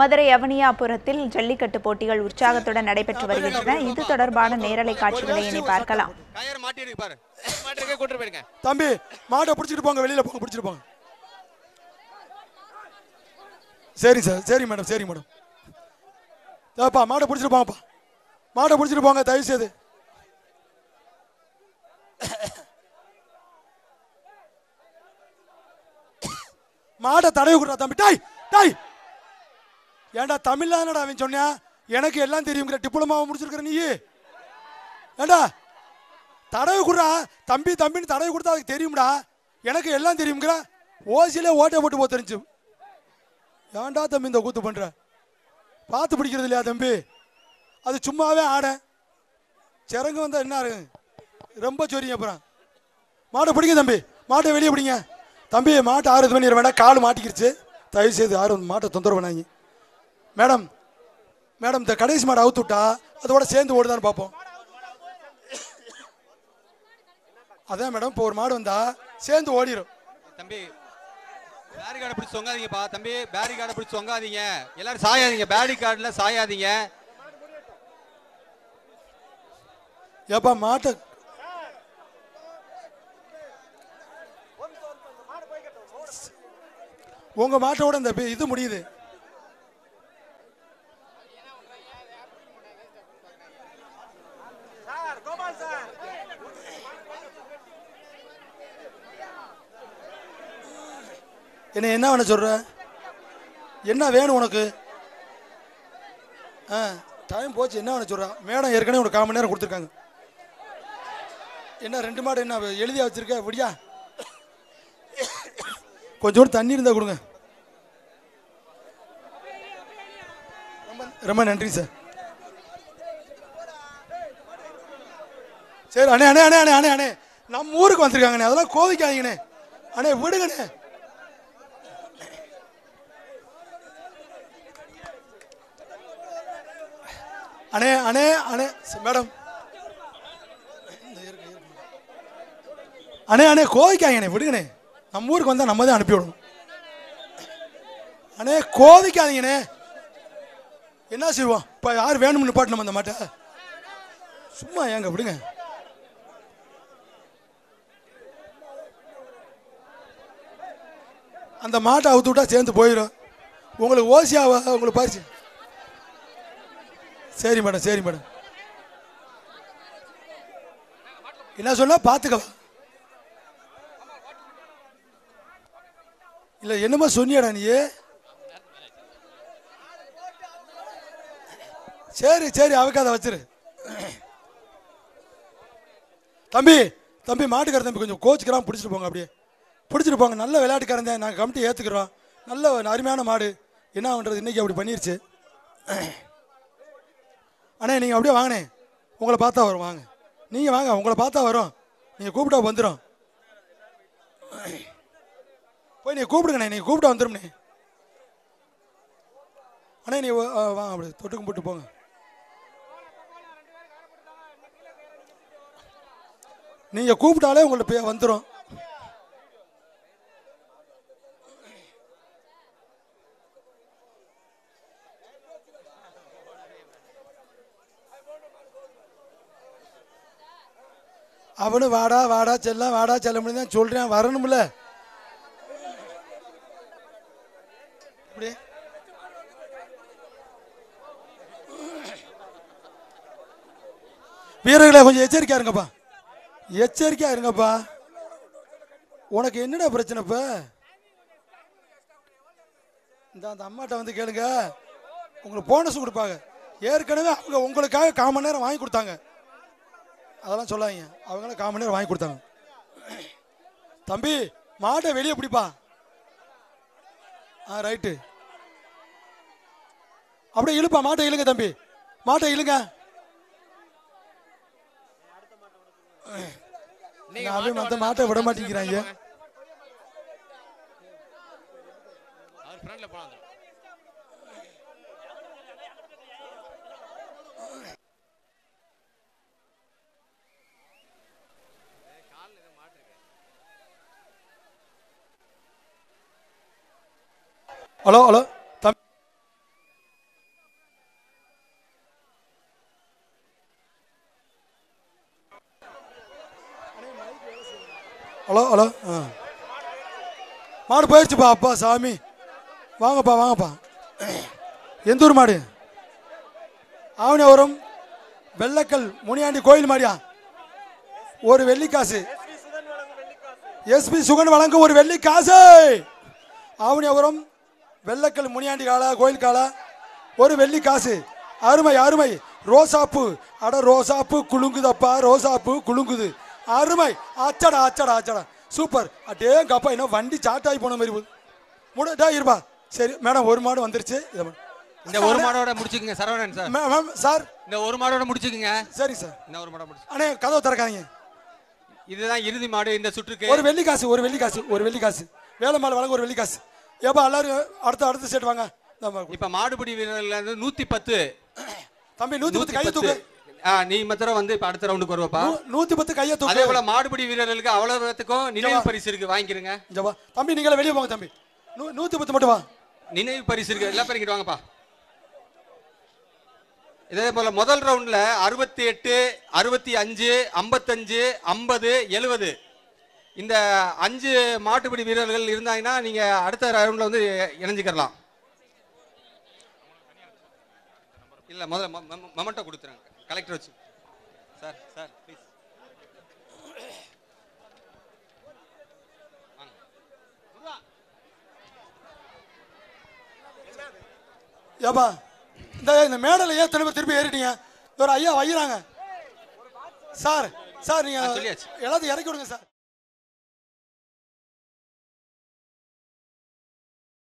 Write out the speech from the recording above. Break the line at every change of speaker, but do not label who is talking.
மதுரை அவனியாபுரத்தில் ஜல்லிக்கட்டு போட்டிகள் உற்சாகத்துடன் நடைபெற்று வருகின்றன. இது தொடர்பான நேரலை காட்சிகளை இனி பார்க்கலாம்.
தம்பி மாட்டை பிடிச்சிட்டு போங்க வெளியில போங்க பிடிச்சிட்டு போங்க. சரி சார் சரி மேடம் சரி மேடம். ஏப்பா மாடை பிடிச்சிட்டு போங்கப்பா. மாடை பிடிச்சிட்டு போங்க தயவு செய்து. மாடை தடவி கொடுறா தம்பி. டாய் டாய். ஏன்டா தமிழ்தானடா அவன் சொன்னியா எனக்கு எல்லாம் தெரியுங்கிற டிப்ளமாவை முடிச்சிருக்கிற நீ ஏண்டா? தடவை கொடுறா. தம்பி தம்பின்னு தடவை கொடுத்தா அதுக்கு தெரியும்டா. எனக்கு எல்லாம் தெரியுங்கிற? ஓசியில ஓட்டை போட்டு போக தெரிஞ்சு. ஏன்டா தம்பி இந்த கூத்து பண்ற? பார்த்து பிடிக்கிறது இல்லையா தம்பி? அது சும்மாவே ஆட. சிறங்கு வந்தா என்ன ஆகும்? ரொம்ப சொரிங்க அப்புறம். மாட்டை பிடிங்க தம்பி. மாட்டை வெளியே பிடிங்க. தம்பி மாட்டை ஆறு பண்ணி வேண்டாம் கால் மாட்டிக்கிடுச்சு தயவு செய்து யாரும் மாட்டை தொந்தரவு பண்ணாங்க மேடம் மேடம் இந்த கடைசி மாடை அவுத்து விட்டா அதோட சேர்ந்து ஓடுதான்னு பார்ப்போம். அதான் மேடம் இப்போ ஒரு மாடு வந்தா சேர்ந்து ஓடிரும்.
தம்பி பேரிகார்டை பிடிச்சி தொங்காதீங்கப்பா. தம்பி பேரிகார்டை பிடிச்சி தொங்காதீங்க. எல்லாரும் சாயாதீங்க. பேரிகார்டில் சாயாதீங்க.
ஏப்பா மாட்டை உங்க மாட்டோட இந்த இது முடியுது. என்ன என்ன வேணும் சொல்கிற என்ன வேணும் உனக்கு? ஆ டைம் போச்சு. என்ன வேணும் சொல்ற? மேடம் ஏற்கனவே ஒரு கால் மணி நேரம் கொடுத்துருக்காங்க. என்ன ரெண்டு மாடு என்ன எழுதியா வச்சுருக்க? விடியா? கொஞ்சோண்டு தண்ணி இருந்தால் கொடுங்க. ரொம்ப ரொம்ப நன்றி சார் சரி அண்ணே அண்ணே அண்ணே அண்ணே அண்ணே அண்ணே. நம்ம ஊருக்கு வந்திருக்காங்கண்ணே. அதெல்லாம் கோவிக்காதீங்கண்ணே. அண்ணே விடுங்கண்ணே. அண்ணே அண்ணே அண்ணே. மேடம். அண்ணே அண்ணே கோவிக்காதீங்கண்ணே விடுங்கண்ணே. நம்ம ஊருக்கு வந்தால் நம்ம தான் அனுப்பி விடணும். அண்ணே கோவிக்காதீங்கண்ணே என்ன செய்வோம்? இப்போ யார் வேணும்னு நிப்பாட்டணும் அந்த மாட்டை? சும்மா ஏங்க விடுங்க. அந்த மாட்டை அவுத்து விட்டா சேர்ந்து போயிடும். உங்களுக்கு ஓசியாவா? உங்களுக்கு பரிசு? சரி மேடம் சரி மேடம். என்ன சொல்ல பார்த்துக்கலாம் இல்லை என்னமோ சொன்னியடா நீ. சரி சரி அவக்கு அதை வச்சிரு. தம்பி தம்பி மாட்டுக்கார தம்பி கொஞ்சம் கோச்சுக்கிறான் பிடிச்சிட்டு போங்க அப்படியே. பிடிச்சிட்டு போங்க நல்ல விளையாட்டுக்காரன் தான். நாங்கள் கமிட்டி ஏற்றுக்கிறோம் நல்ல ஒரு அருமையான மாடு. என்ன பண்ணுறது இன்னைக்கு அப்படி பண்ணிருச்சு. அண்ணே நீங்கள் அப்படியே வாங்கண்ணே. உங்களை பார்த்தா வரும் வாங்க. நீங்கள் வாங்க உங்களை பார்த்தா வரும். நீங்கள் கூப்பிட்டா வந்துடும் போய் நீ கூப்பிடுங்கண்ணே நீங்கள் கூப்பிட்டா வந்துடும்ண்ணே அண்ணே நீ வா- வாங்க அப்படி தொட்டுக்கும் போட்டு போங்க. நீங்கள் கூப்பிட்டாலே உங்கள்ட்ட வந்துடும் அவனு வாடா வாடா செல்லம் வாடா செல்ல தான் சொல்றேன். வரணும்ல. இப்படி. வீரர்களை கொஞ்சம் எச்சரிக்கையாக இருங்கப்பா. எச்சரிக்கையாக இருங்கப்பா. உனக்கு என்னடா பிரச்சனை இப்ப? இந்த அந்த அம்மாட்ட வந்து கேளுங்க. உங்களுக்கு போனஸ் கொடுப்பாங்க. ஏற்கனவே அவங்க உங்களுக்காக கால் மணி நேரம் வாங்கி கொடுத்தாங்க. அதெல்லாம் சொல்லாதீங்க. அவங்களும் நேரம் வாங்கி கொடுத்தாங்க. தம்பி மாட்டை வெளியே பிடிப்பா. ஆ ரைட்டு. அப்படியே இழுப்பா மாட்டை இழுங்க தம்பி. மாட்டை இழுங்க. அவன்
மாட்டோட
மாட்டை விட மாட்டேங்கிறாங்க. ஹலோ ஹலோ தம் ஹலோ ஹலோ ஆ. மாடு போயிடுச்சுப்பா அப்பா சாமி. வாங்கப்பா வாங்கப்பா. எந்த ஊர் மாடு? ஆவணவரம் வெள்ளக்கல் முனியாண்டி கோயில் மாடியா? ஒரு வெள்ளிக்காசு. எஸ்பி சுகன் வழங்கும் ஒரு வெள்ளிக்காசு. ஆவணியபுரம் வெள்ளக்கல் முனியாண்டி காலா கோயில் காலா? ஒரு வெள்ளிக்காசு அருமை அருமை. ரோசாப்பு. அட ரோசாப்பு குலுங்குதப்பா ரோசாப்பு குலுங்குது. அருமை. அச்சடா அச்சடா அச்சடா. சூப்பர். அட்டேங்கப்பா இன்னும் வண்டி சாட்டாகி போன மாதிரி போகுது. முடா இருப்பா. சரி மேடம் ஒரு மாடு வந்துருச்சு.
இந்த ஒரு மாடோட முடிச்சுக்குங்க சரவணன் சார்.
Ma'am sir.
இந்த ஒரு மாடோட முடிச்சுக்குங்க.
சரிங்க சார்.
இந்த ஒரு மாடோட முடிச்சு
அண்ணே கதவை திறக்காதீங்க.
இதுதான் இறுதி மாடு இந்த சுற்றுக்கு.
ஒரு வெள்ளி காசு ஒரு வெள்ளி காசு ஒரு வெள்ளி காசு. வேலை மாலை வழங்க ஒரு வெள்ளி காசு. ஏப்பா எல்லாரும் அடுத்த அடுத்த செட் வாங்க.
இப்ப மாடுபிடி வீரர்ல இருந்து நூத்தி பத்து
தம்பி நூத்தி பத்து
பத்து
தூக்கு.
ஆ, நீ மாத்திரம் வந்து இப்ப அடுத்த ரவுண்டுக்கு வருவப்பா.
நூத்தி பத்து கையை
அதே
தூக்கு
போல மாடுபிடி வீரர்களுக்கு அவ்வளவு பேத்துக்கும் நினைவு பரிசு இருக்கு வாங்கிக்கிறங்க
இங்க வா. தம்பி நீங்களே வெளியே போங்க தம்பி. நூத்தி பத்து மட்டும் வா.
நினைவு பரிசு இருக்கு எல்லா பேரும் வாங்கப்பா. இதே போல முதல் ரவுண்ட்ல அறுபத்தி எட்டு அறுபத்தி அஞ்சு ஐம்பத்தஞ்சு ஐம்பது எழுவது. இந்த அஞ்சு மாட்டுப்பிடி வீரர்கள் இருந்தாங்கன்னா நீங்க அடுத்த ரவுண்ட்ல வந்து இணைஞ்சுக்கலாம் இல்ல முதல்ல மொமெண்டோ கொடுத்துருங்க. கலெக்டர் வச்சு. சார் சார் ப்ளீஸ்
ஏப்பா இந்த இந்த மேடையில் ஏன் திரும்ப திருப்பி ஏறிட்டீங்க? ஒரு ஐயா வைக்கிறாங்க சார் சார் நீங்க
ஆ, சொல்லியாச்சு.
எல்லாத்தையும் இறக்கி விடுங்க சார்.